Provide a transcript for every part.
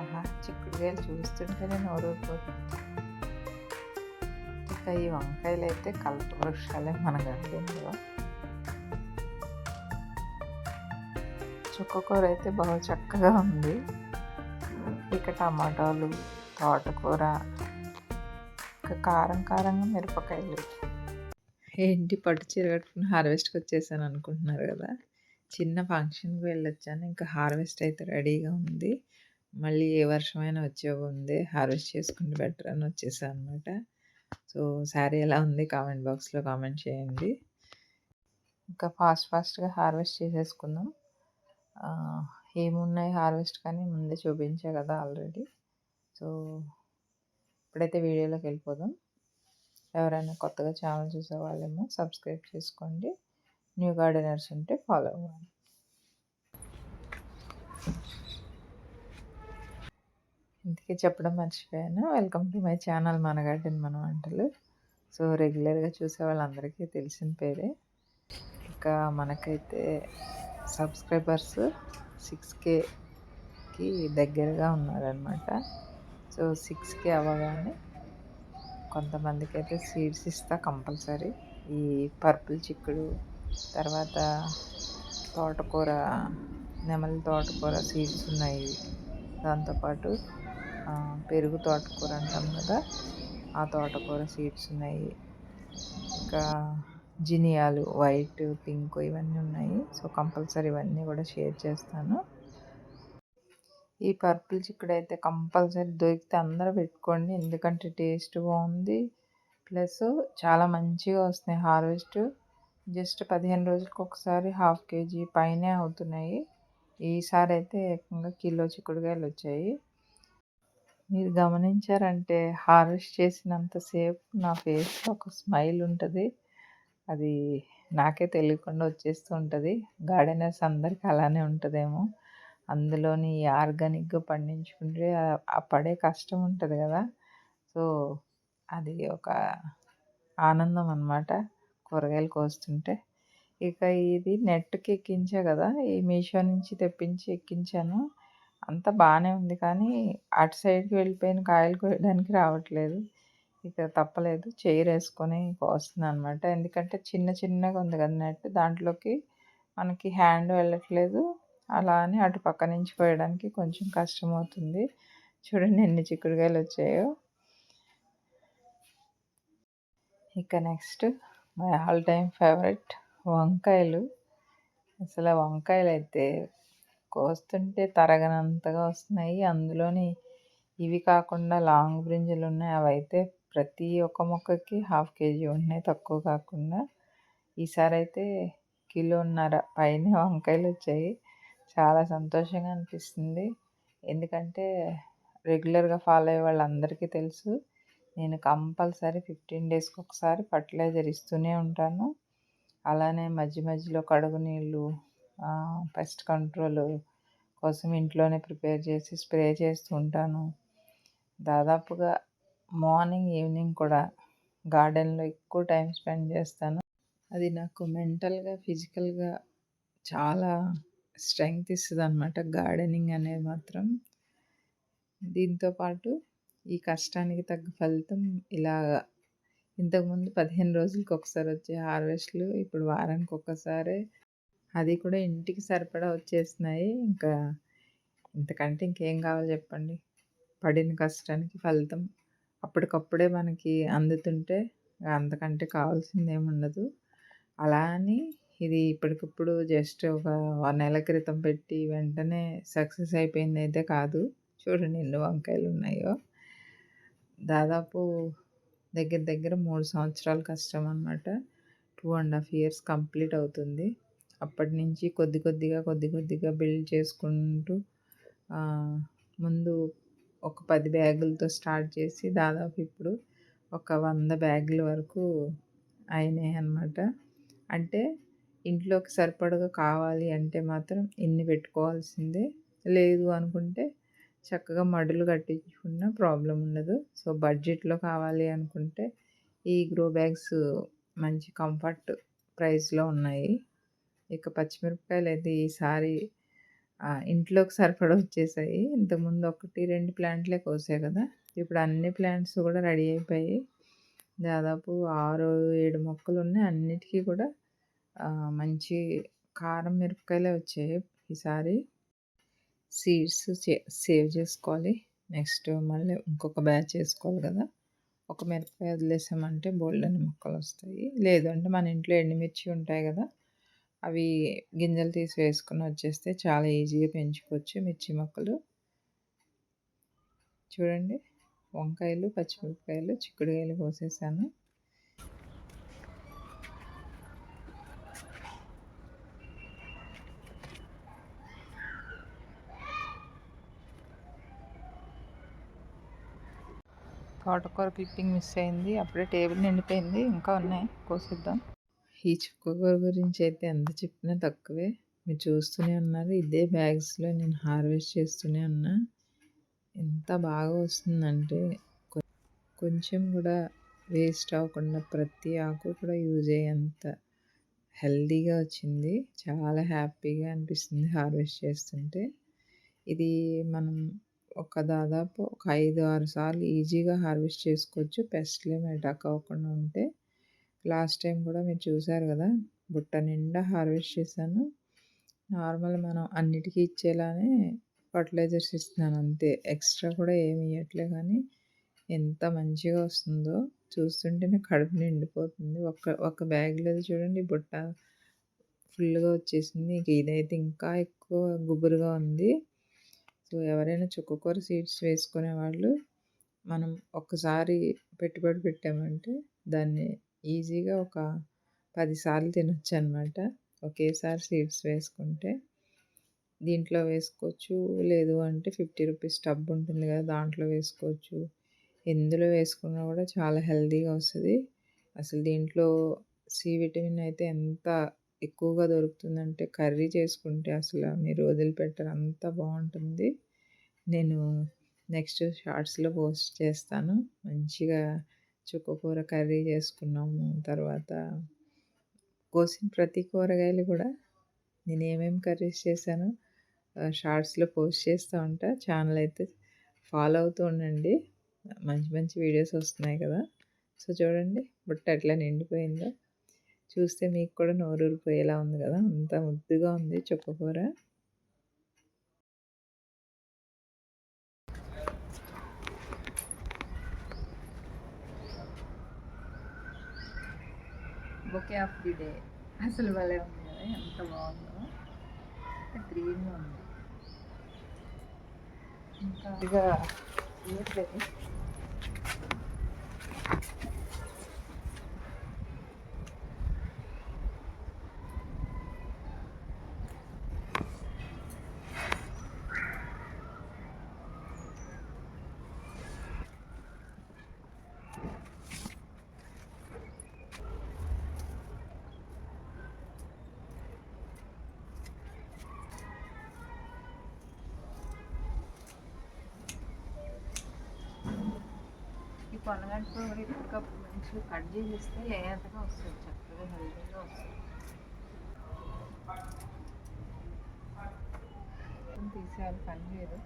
ఆహా చిక్కుడుకాయలు చూస్తుంటేనే నోరూరిపోతుంది. ఇక ఈ వంకాయలు అయితే కల్ప వృక్షాలే మన గార్డెన్లో చుక్కకూర అయితే బాగా చక్కగా ఉంది. ఇక టమాటాలు తోటకూర ఇంకా కారం కారంగా మిరపకాయలు. ఏంటి పట్టు చీర కట్టుకుని హార్వెస్ట్కి వచ్చేసాను అనుకుంటున్నారు కదా? చిన్న ఫంక్షన్కి వెళ్ళొచ్చాను. ఇంకా హార్వెస్ట్ అయితే రెడీగా ఉంది. మళ్ళీ ఏ వర్షమైనా వచ్చే ఉంది హార్వెస్ట్ చేసుకుంటే బెటర్ అని వచ్చేసాను అనమాట సో శారీ ఎలా ఉంది కామెంట్ బాక్స్లో కామెంట్ చేయండి. ఇంకా ఫాస్ట్ ఫాస్ట్గా హార్వెస్ట్ చేసేసుకుందాం. ఏమున్నాయి హార్వెస్ట్ కానీ ముందే చూపించా కదా ఆల్రెడీ. సో ఇప్పుడైతే వీడియోలోకి వెళ్ళిపోదాం. ఎవరైనా కొత్తగా ఛానల్ చూసే వాళ్ళేమో సబ్స్క్రైబ్ చేసుకోండి. న్యూ గార్డెనర్స్ ఉంటే ఫాలో అవ్వండి. ఇంతకీ చెప్పడం మర్చిపోయాను. వెల్కమ్ టు మై ఛానల్ మన గార్డెన్ మన వంటలు సో రెగ్యులర్గా చూసే వాళ్ళందరికీ తెలిసిన పేరే. ఇంకా మనకైతే సబ్స్క్రైబర్స్ సిక్స్ కేకి దగ్గరగా ఉన్నారనమాట సో సిక్స్ కే అవ్వగానే కొంతమందికి అయితే సీడ్స్ ఇస్తా కంపల్సరీ. ఈ పర్పుల్ చిక్కుడు తర్వాత తోటకూర నెమలి తోటకూర సీడ్స్ ఉన్నాయి. దాంతోపాటు పెరుగు తోటకూర అంటాం కదా ఆ తోటకూర సీడ్స్ ఉన్నాయి. ఇంకా జినియాలు వైట్ పింక్ ఇవన్నీ ఉన్నాయి. సో కంపల్సరీ ఇవన్నీ కూడా షేర్ చేస్తాను. ఈ పర్పుల్ చిక్కుడైతే అయితే కంపల్సరీ దొరికితే అందరూ పెట్టుకోండి. ఎందుకంటే టేస్ట్ బాగుంది. ప్లస్ చాలా మంచిగా వస్తున్నాయి హార్వెస్ట్. జస్ట్ పదిహేను రోజులకు ఒకసారి హాఫ్ కేజీ పైనే అవుతున్నాయి. ఈసారి అయితే ఏకంగా కిలో చిక్కుడుకాయలు వచ్చాయి. మీరు గమనించారంటే హార్వెస్ట్ చేసినంతసేపు నా ఫేస్లో ఒక స్మైల్ ఉంటుంది. అది నాకే తెలియకుండా వచ్చేస్తూ ఉంటుంది. గార్డెనర్స్ అందరికీ అలానే ఉంటుందేమో. అందులోని ఆర్గానిక్గా పండించుకుంటే ఆ పడే కష్టం ఉంటుంది కదా. సో అది ఒక ఆనందం అనమాట కూరగాయలు కోస్తుంటే. ఇక ఇది నెట్కి ఎక్కించా కదా. ఈ మీషో నుంచి తెప్పించి ఎక్కించాను. అంతా బాగానే ఉంది కానీ అటు సైడ్కి వెళ్ళిపోయిన కాయలు కోయడానికి రావట్లేదు. ఇక తప్పలేదు. చైర్ వేసుకొని కోస్తున్నాను అనమాట ఎందుకంటే చిన్న చిన్నగా ఉంది కదా నెట్. దాంట్లోకి మనకి హ్యాండ్ వెళ్ళట్లేదు. అలా అని అటు పక్క నుంచి కోయడానికి కొంచెం కష్టం అవుతుంది చూడండి ఎన్ని చిక్కుడుకాయలు వచ్చాయో. ఇక next my all time favourite వంకాయలు. అసలు వంకాయలు అయితే కోస్తుంటే తరగనంతగా వస్తున్నాయి. అందులోని ఇవి కాకుండా లాంగ్ బ్రింజలు ఉన్నాయి. అవి అయితే ప్రతి ఒక్క మొక్కకి హాఫ్ కేజీ ఉన్నాయి తక్కువ కాకుండా ఈసారి అయితే కిలోన్నర పైన వంకాయలు వచ్చాయి. చాలా సంతోషంగా అనిపిస్తుంది. ఎందుకంటే రెగ్యులర్గా ఫాలో అయ్యే వాళ్ళందరికీ తెలుసు. నేను కంపల్సరీ ఫిఫ్టీన్ డేస్కి ఒకసారి ఫర్టిలైజర్ ఇస్తూనే ఉంటాను. అలానే మధ్య మధ్యలో కడుగు నీళ్ళు పెస్ట్ కంట్రోల్ కోసం ఇంట్లోనే ప్రిపేర్ చేసి స్ప్రే చేస్తూ ఉంటాను. దాదాపుగా మార్నింగ్ ఈవినింగ్ కూడా గార్డెన్లో ఎక్కువ టైం స్పెండ్ చేస్తాను. అది నాకు మెంటల్గా ఫిజికల్గా చాలా స్ట్రెంగ్త్ ఇస్తుంది అనమాట గార్డెనింగ్ అనేది మాత్రం. దీంతోపాటు ఈ కష్టానికి తగ్గ ఫలితం ఇలాగా ఇంతకుముందు పదిహేను రోజులకి ఒకసారి వచ్చే హార్వెస్ట్లు ఇప్పుడు వారానికి ఒక్కసారి అది కూడా ఇంటికి సరిపడా వచ్చేసినాయి. ఇంకా ఇంతకంటే ఇంకేం కావాలి చెప్పండి. పడిన కష్టానికి ఫలితం. అప్పటికప్పుడే మనకి అందుతుంటే అంతకంటే కావాల్సింది ఏముండదు అలా అని ఇది ఇప్పటికప్పుడు జస్ట్ ఒక నెల క్రితం పెట్టి వెంటనే సక్సెస్ అయిపోయింది అయితే కాదు. చూడండి ఎన్ని వంకాయలు ఉన్నాయో. దాదాపు దగ్గర దగ్గర మూడు సంవత్సరాల కష్టం అనమాట two and half years complete అవుతుంది. అప్పటి నుంచి కొద్ది కొద్దిగా కొద్ది కొద్దిగా బిల్డ్ చేసుకుంటూ ముందు ఒక పది బ్యాగులతో స్టార్ట్ చేసి దాదాపు ఇప్పుడు ఒక వంద బ్యాగుల వరకు అయినాయి అన్నమాట. అంటే ఇంట్లోకి సరిపడగా కావాలి అంటే మాత్రం ఇన్ని పెట్టుకోవాల్సిందే. లేదు అనుకుంటే చక్కగా మడులు కట్టించుకున్న ప్రాబ్లం ఉండదు. సో బడ్జెట్లో కావాలి అనుకుంటే ఈ గ్రో బ్యాగ్స్ మంచి కంఫర్ట్ ప్రైస్లో ఉన్నాయి. ఇక పచ్చిమిరపకాయలు అయితే ఈసారి ఇంట్లోకి సరిపడా వచ్చేసాయి. ఇంతకుముందు ఒకటి, రెండు ప్లాంట్‌లే కోసాయి కదా! ఇప్పుడు అన్ని ప్లాంట్స్ కూడా రెడీ అయిపోయాయి. దాదాపు ఆరు ఏడు మొక్కలు ఉన్నాయి అన్నిటికి కూడా మంచి కారం మిరపకాయలే వచ్చాయి ఈసారి. సీడ్స్ సేవ్ చేసుకోవాలి. నెక్స్ట్ మళ్ళీ ఇంకొక బ్యాచ్ వేసుకోవాలి కదా! ఒక మిరపకాయ వదిలేసామంటే బోల్డని మొక్కలు వస్తాయి లేదంటే మన ఇంట్లో ఎండుమిర్చి ఉంటాయి కదా! అవి గింజలు తీసి వేసుకుని వచ్చేస్తే చాలా ఈజీగా పెంచుకోవచ్చు మిర్చి మొక్కలు. చూడండి వంకాయలు, పచ్చిమిరపకాయలు, చిక్కుడుకాయలు కోసేసాను. తోటకూర క్లిప్పింగ్ మిస్ అయింది. అప్పుడే టేబుల్ నిండిపోయింది. ఇంకా ఉన్నాయి కోసేద్దాం. ఈ చుక్కకూర గురించి అయితే ఎంత చెప్పినా తక్కువే. మీరు చూస్తూనే ఉన్నారు. ఇదే బ్యాగ్స్‌లో నేను హార్వెస్ట్ చేస్తూనే ఉన్నా. ఎంత బాగా వస్తుందంటే కొ కొంచెం కూడా వేస్ట్ అవ్వకుండా ప్రతి ఆకు కూడా యూజ్ అయ్యేంత హెల్దీగా వచ్చింది. చాలా హ్యాపీగా అనిపిస్తుంది హార్వెస్ట్ చేస్తుంటే. ఇది మనం ఒక దాదాపు ఒక 5, 6 సార్లు ఈజీగా హార్వెస్ట్ చేసుకోవచ్చు. పెస్ట్‌లేమి అటాక్ అవ్వకుండా ఉంటే. లాస్ట్ టైం కూడా మీరు చూసారు కదా! బుట్ట నిండా హార్వెస్ట్ చేశాను. నార్మల్ మనం అన్నిటికీ ఇచ్చేలానే ఫర్టిలైజర్స్ ఇస్తున్నాను అంతే. ఎక్స్‌ట్రా కూడా ఏమి ఇవ్వట్లే కానీ ఎంత మంచిగా వస్తుందో చూస్తుంటేనే కడుపు నిండిపోతుంది. ఒక ఒక బ్యాగ్లో చూడండి బుట్ట ఫుల్‌గా వచ్చేసింది. ఇంక ఇదైతే ఇంకా ఎక్కువ గుబురుగా ఉంది. సో, ఎవరైనా చుక్కకూర సీడ్స్ వేసుకునేవాళ్ళు మనం ఒక్కసారి పెట్టుబడి పెట్టామంటే దాన్ని ఈజీగా ఒక 10 సార్లు తినొచ్చనమాట. ఒకేసారి సీడ్స్ వేసుకుంటే. దీంట్లో వేసుకోవచ్చు. లేదు అంటే ఫిఫ్టీ రూపీస్ టబ్ ఉంటుంది కదా! దాంట్లో వేసుకోవచ్చు. ఎందులో వేసుకున్నా కూడా చాలా హెల్తీగా వస్తుంది అసలు దీంట్లో సి విటమిన్ అయితే ఎంత ఎక్కువగా దొరుకుతుందంటే కర్రీ చేసుకుంటే అసలు మీరు వదిలిపెట్టరు అంత బాగుంటుంది నేను నెక్స్ట్ షార్ట్స్‌లో పోస్ట్ చేస్తాను. మంచిగా చుక్కకూర కర్రీ చేసుకున్నాము. తర్వాత కోసిన ప్రతి కూరగాయలు కూడా నేను ఏమేమి కర్రీస్ చేశానో షార్ట్స్‌లో పోస్ట్ చేస్తా ఉంటా. ఛానల్ అయితే ఫాలో అవుతూ ఉండండి. మంచి మంచి వీడియోస్ వస్తున్నాయి కదా! సో, చూడండి బుట్ట ఎట్లా నిండిపోయిందో. చూస్తే మీకు కూడా నోరూరిపోయేలా ఉంది కదా! అంత ముద్దుగా ఉంది చుక్కకూర. Bouquet of the day. అసలు భలే ఉంది కదా! ఎంత బావుందో. గ్రీన్‌గా ఉంది. ఇంకా ఇక తీయట్లేదు. ఈ పొనగంటి కూడా ఇప్పటికప్పుడు మంచిగా కట్ చేసేస్తే లేతగా వస్తుంది చక్కగా హెల్దీగా వస్తుంది మొత్తం తీసేయాలి పని లేదు.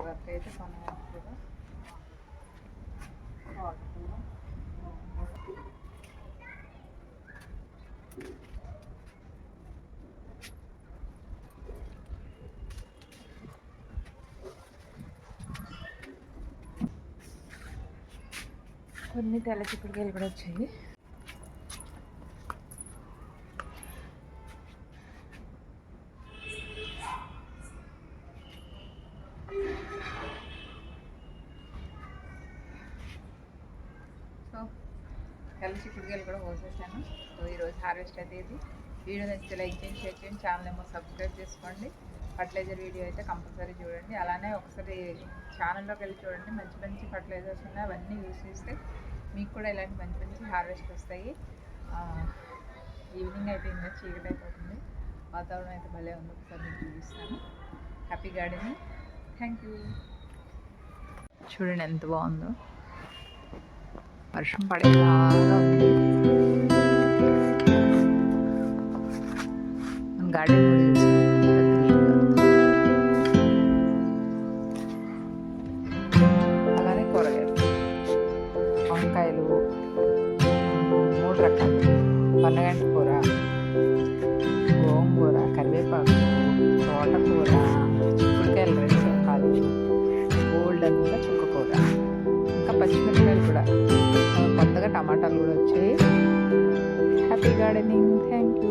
వర్క్ అయితే పొనగంటి కూడా తోటకూర కొన్ని తెల్ల చిక్కుడుకాయలు కూడా వచ్చాయి. సో, తెల్ల చిక్కుడుకాయలు కూడా కోసేసాను. సో, ఈరోజు హార్వెస్ట్ అయితే ఇది. వీడియో నచ్చితే లైక్ చేయండి, షేర్ చేయండి. ఛానల్ ఏమో సబ్స్క్రైబ్ చేసుకోండి. ఫర్టిలైజర్ వీడియో అయితే కంపల్సరీ చూడండి. అలానే ఒకసారి ఛానల్లోకి వెళ్ళి చూడండి. మంచి మంచి ఫర్టిలైజర్స్ ఉన్నాయి. అవన్నీ యూస్ చేస్తే మీకు కూడా ఇలాంటి మంచి మంచి హార్వెస్ట్ వస్తాయి. ఆహ్, ఈవినింగ్ అయిపోయింది. చీకటి అయిపోతుంది. వాతావరణం అయితే భలే ఉంది. ఒకసారి మీకు చూపిస్తాను. Happy gardening. Thank you. చూడండి ఎంత బాగుందో. వర్షం పడేలా ఉంది. గార్డెన్ ఆ, కొత్తగా టమాటాలు